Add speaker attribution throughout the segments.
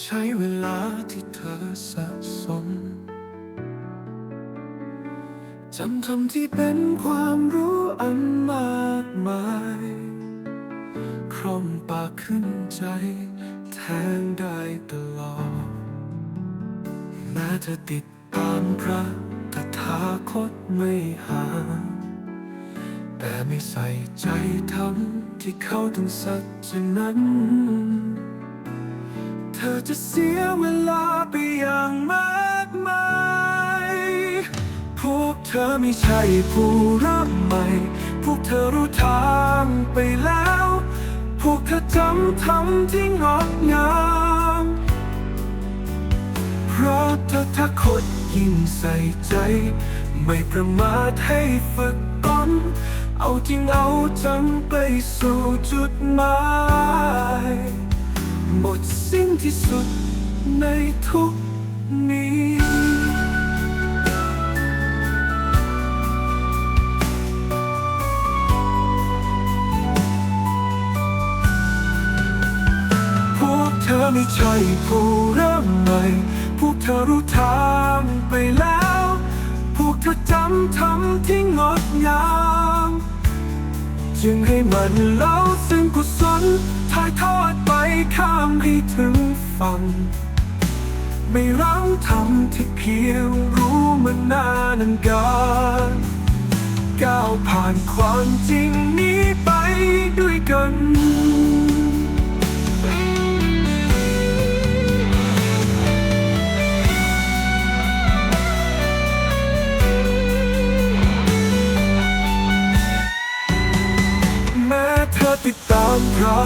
Speaker 1: ใช้เวลาที่เธอสะสมจำคำที่เป็นความรู้อันมากมายคร่อมปากขึ้นใจแทนได้ตลอดแม้เธอติดตามพระตถาคตไม่ห่างแต่ไม่ใส่ใจทำที่เขาถึงสัจจนั้น ธอจะเสียเวลาไปอย่างมากมายพวกเธอไม่ใช่ผู้ริ่มใหม่ พวกเธอรู้ทางไปแล้ว พวกเธอจำทำที่งดงามเพราะเธอถ้าคดยิ่งใส่ใจ ไม่ประมาทให้ฝึกตนเอาจริงเอาจังไปสู่จุดหมาย หมดสิ้นที่สุดในทุกนี้พวกเธอไม่ใช่ผู้เริ่มใหม่พวกเธอรู้ทางไปแล้ว พวกเธอจำทำที่งดงาม จึงให้มันเล่าซึ่งกุศล ข้ามให้ถึงฝั่งไม่รังทำที่เพียงรู้มานานนันการก้าวผ่านความจริงนี้ไปด้วยกันแม้เธอติดตามพระ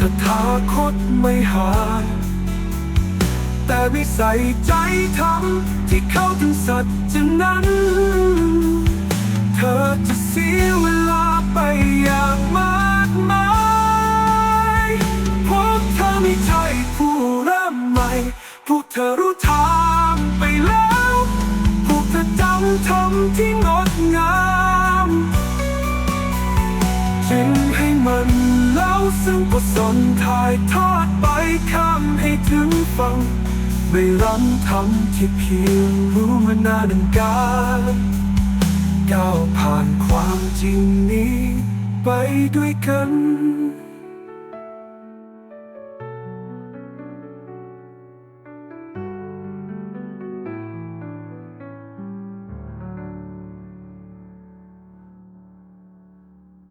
Speaker 1: ตถาคตไม่หา แต่ไม่ใส่ใจทำที่เขาถึงสัจจนั้น เธอจะเสียเวลาไปอย่างมากมายพวกเธอไม่ใช่ผู้เริ่มใหม่พวกเธอรู้ทางไปแล้ว พวกเธอจำทำที่งดงาม ซึ่งกุศลถ่ายทอดไปข้ามให้ถึงฝั่งไม่รังทำที่เพียงรู้มานานนการก้าวผ่านความจริงนี้ไปด้วยกัน